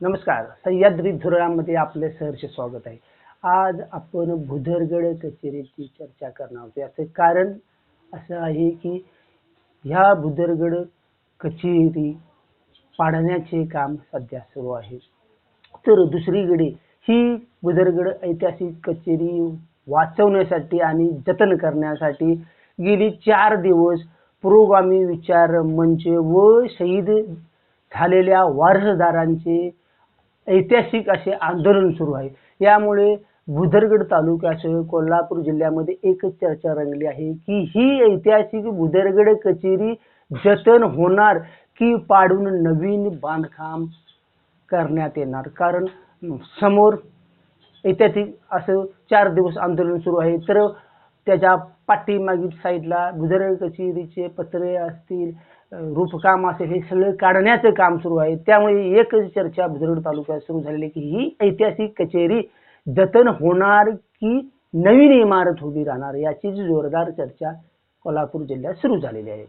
नमस्कार. सह्याद्री धुरळामध्ये आपले सहर्ष स्वागत आहे. आज आपण भुदरगड कचेरीची चर्चा करणार आहोत. याचे कारण असं आहे की ह्या भुदरगड कचेरी पाडण्याचे काम सध्या सुरू आहे. तर दुसरीकडे ही भुदरगड ऐतिहासिक कचेरी वाचवण्यासाठी आणि जतन करण्यासाठी गेली चार दिवस पुरोगामी विचार मंच व शहीद झालेल्या वारसदारांचे ऐतिहासिक असे आंदोलन सुरू आहे. यामुळे भुदरगड तालुक्यासह कोल्हापूर जिल्ह्यामध्ये एकच चर्चा रंगली आहे की ही ऐतिहासिक भुदरगड कचेरी जतन होणार की पाडून नवीन बांधकाम करण्यात येणार? कारण समोर ऐतिहासिक असं चार दिवस आंदोलन सुरू आहे. तर त्याच्या पाठीमागील साईडला भुदरगड कचेरीचे पत्रे असतील रूपकाम असेल हे सगळं काढण्याचं काम सुरू आहे. त्यामुळे एकच चर्चा भुदरगड तालुक्यात सुरू झालेली की ही ऐतिहासिक कचेरी जतन होणार की नवीन इमारत उभी राहणार याची जोरदार चर्चा कोल्हापूर जिल्ह्यात सुरू झालेली आहे.